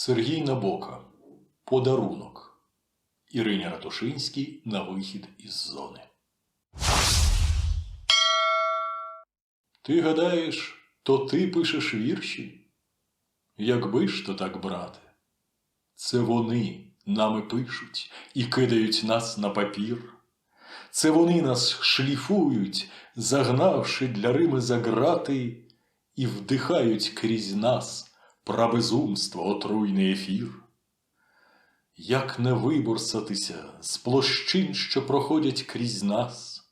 Сергій Набока. Подарунок. Ірині Ратушинській на вихід із зони. Ти гадаєш, то ти пишеш вірші? Якби ж то так, брате, це вони нами пишуть і кидають нас на папір. Це вони нас шліфують, загнавши для Рими за грати, і вдихають крізь нас прабезумство отруйний ефір. Як не виборсатися з площин, що проходять крізь нас,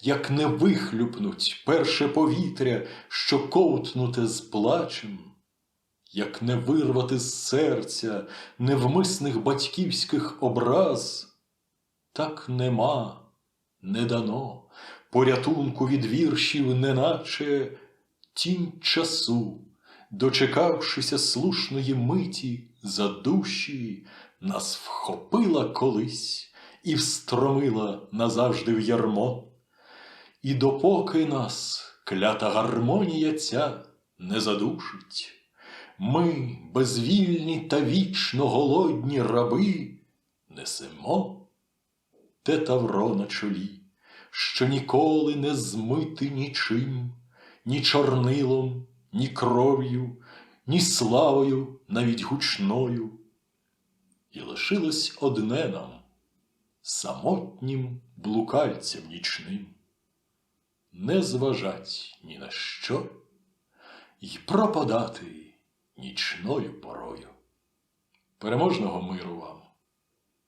як не вихлюпнуть перше повітря, що ковтнуте з плачем, як не вирвати з серця невмисних батьківських образ, так нема, не дано. Порятунку від віршів, неначе тінь часу, дочекавшися слушної миті за душі, нас вхопила колись і встромила назавжди в ярмо. І допоки нас клята гармонія ця не задушить, ми, безвільні та вічно голодні раби, несемо те тавро на чолі, що ніколи не змити нічим, ні чорнилом, ні кров'ю, ні славою, навіть гучною. І лишилось одне нам самотнім блукальцям нічним не зважать ні на що й пропадати нічною порою. Переможного миру вам,